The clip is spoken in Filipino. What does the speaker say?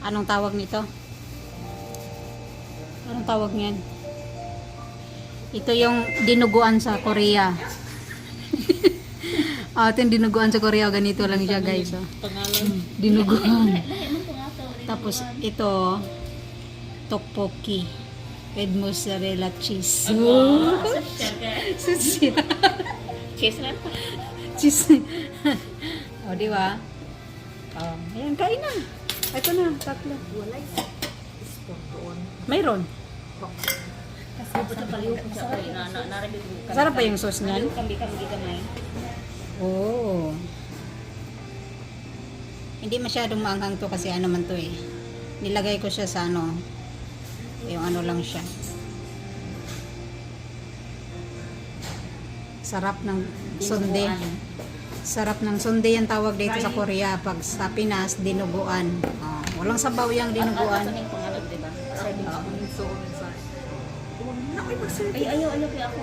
Anong tawag nito? Anong tawag niyan? Ito yung dinuguan sa Korea. Ah, ito yung dinuguan sa Korea. Ganito lang siya, guys. Oh. Dinuguan. Tapos ito, tteokbokki with mozzarella cheese. Oh, Sushi. Cheese lang. cheese. o, di ba? Oh, ayan, kain na. Ito na, tatlo. Walay. Spoon doon. Mayroon. Sarap ba yung sauce niyan? Oo. Hindi masyadong maanghang to kasi ano man to eh. Nilagay ko siya sa ano, yung ano lang siya. Sarap ng sunde. Sarap ng sunde yung tawag dito sa Korea. Pag sa Pinas, dinuguan. Oh, walang sabaw yung dinuguan. Ano yung pangalan, di ba? So, inside. Ay, ayaw, ayaw kaya ako.